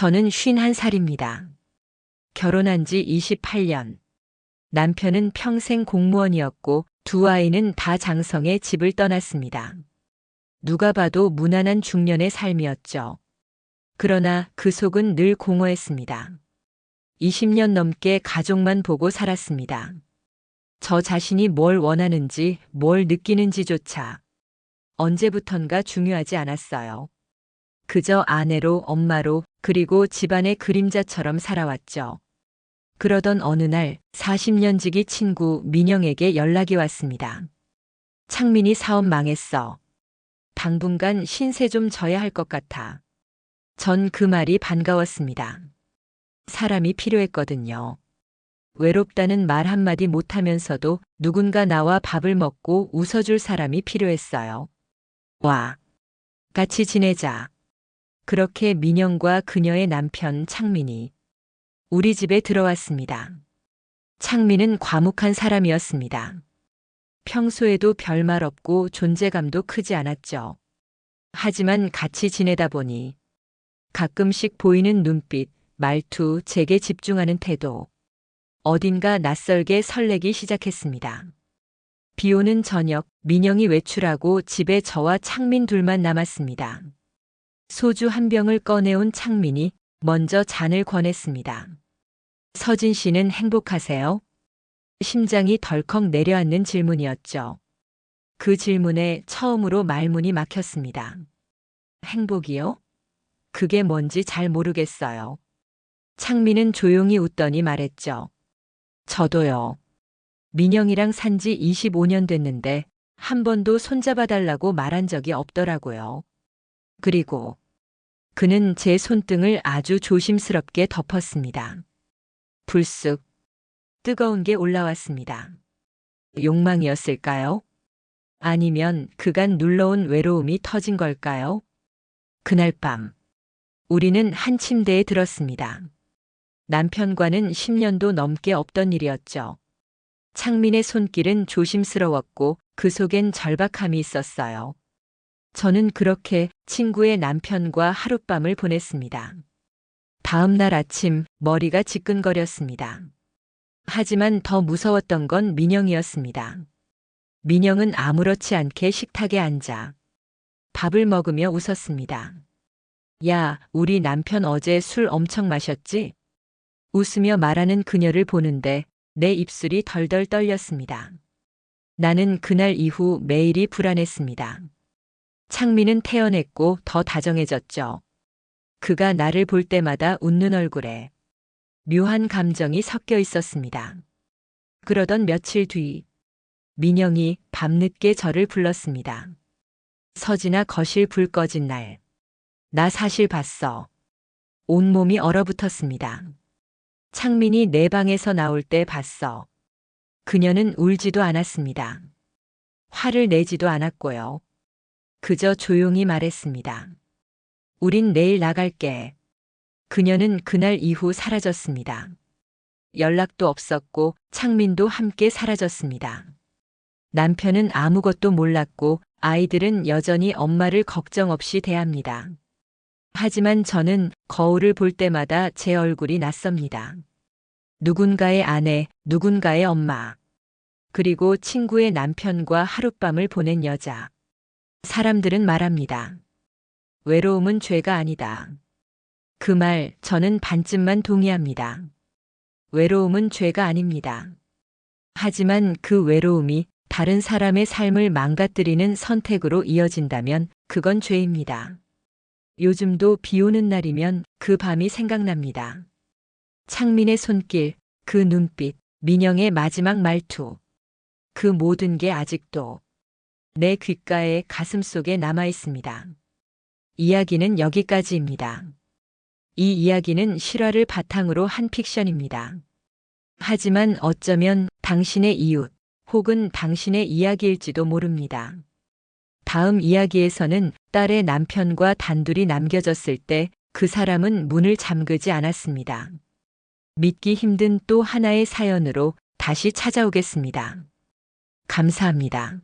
저는 51살입니다. 결혼한 지 28년. 남편은 평생 공무원이었고 두 아이는 다 장성에 집을 떠났습니다. 누가 봐도 무난한 중년의 삶이었죠. 그러나 그 속은 늘 공허했습니다. 20년 넘게 가족만 보고 살았습니다. 저 자신이 뭘 원하는지, 뭘 느끼는지조차 언제부턴가 중요하지 않았어요. 그저 아내로, 엄마로, 그리고 집안의 그림자처럼 살아왔죠. 그러던 어느 날 40년 지기 친구 민영에게 연락이 왔습니다. 창민이 사업 망했어. 당분간 신세 좀 져야 할 것 같아. 전 그 말이 반가웠습니다. 사람이 필요했거든요. 외롭다는 말 한마디 못하면서도 누군가 나와 밥을 먹고 웃어줄 사람이 필요했어요. 와. 같이 지내자. 그렇게 민영과 그녀의 남편 창민이 우리 집에 들어왔습니다. 창민은 과묵한 사람이었습니다. 평소에도 별말 없고 존재감도 크지 않았죠. 하지만 같이 지내다 보니 가끔씩 보이는 눈빛, 말투, 제게 집중하는 태도, 어딘가 낯설게 설레기 시작했습니다. 비 오는 저녁, 민영이 외출하고 집에 저와 창민 둘만 남았습니다. 소주 한 병을 꺼내온 창민이 먼저 잔을 권했습니다. 서진 씨는 행복하세요? 심장이 덜컥 내려앉는 질문이었죠. 그 질문에 처음으로 말문이 막혔습니다. 행복이요? 그게 뭔지 잘 모르겠어요. 창민은 조용히 웃더니 말했죠. 저도요. 민영이랑 산 지 25년 됐는데 한 번도 손잡아 달라고 말한 적이 없더라고요. 그리고 그는 제 손등을 아주 조심스럽게 덮었습니다. 불쑥 뜨거운 게 올라왔습니다. 욕망이었을까요? 아니면 그간 눌러온 외로움이 터진 걸까요? 그날 밤, 우리는 한 침대에 들었습니다. 남편과는 10년도 넘게 없던 일이었죠. 창민의 손길은 조심스러웠고 그 속엔 절박함이 있었어요. 저는 그렇게 친구의 남편과 하룻밤을 보냈습니다. 다음 날 아침 머리가 지끈거렸습니다. 하지만 더 무서웠던 건 민영이었습니다. 민영은 아무렇지 않게 식탁에 앉아 밥을 먹으며 웃었습니다. 야, 우리 남편 어제 술 엄청 마셨지? 웃으며 말하는 그녀를 보는데 내 입술이 덜덜 떨렸습니다. 나는 그날 이후 매일이 불안했습니다. 창민은 태어냈고 더 다정해졌죠. 그가 나를 볼 때마다 웃는 얼굴에 묘한 감정이 섞여 있었습니다. 그러던 며칠 뒤, 민영이 밤늦게 저를 불렀습니다. 서진아 거실 불 꺼진 날. 나 사실 봤어. 온몸이 얼어붙었습니다. 창민이 내 방에서 나올 때 봤어. 그녀는 울지도 않았습니다. 화를 내지도 않았고요. 그저 조용히 말했습니다. 우린 내일 나갈게. 그녀는 그날 이후 사라졌습니다. 연락도 없었고 창민도 함께 사라졌습니다. 남편은 아무것도 몰랐고 아이들은 여전히 엄마를 걱정 없이 대합니다. 하지만 저는 거울을 볼 때마다 제 얼굴이 낯섭니다. 누군가의 아내, 누군가의 엄마, 그리고 친구의 남편과 하룻밤을 보낸 여자. 사람들은 말합니다. 외로움은 죄가 아니다. 그 말 저는 반쯤만 동의합니다. 외로움은 죄가 아닙니다. 하지만 그 외로움이 다른 사람의 삶을 망가뜨리는 선택으로 이어진다면 그건 죄입니다. 요즘도 비 오는 날이면 그 밤이 생각납니다. 창민의 손길, 그 눈빛, 민영의 마지막 말투. 그 모든 게 아직도 내 귓가에 가슴 속에 남아 있습니다. 이야기는 여기까지입니다. 이 이야기는 실화를 바탕으로 한 픽션입니다. 하지만 어쩌면 당신의 이웃 혹은 당신의 이야기일지도 모릅니다. 다음 이야기에서는 딸의 남편과 단둘이 남겨졌을 때 그 사람은 문을 잠그지 않았습니다. 믿기 힘든 또 하나의 사연으로 다시 찾아오겠습니다. 감사합니다.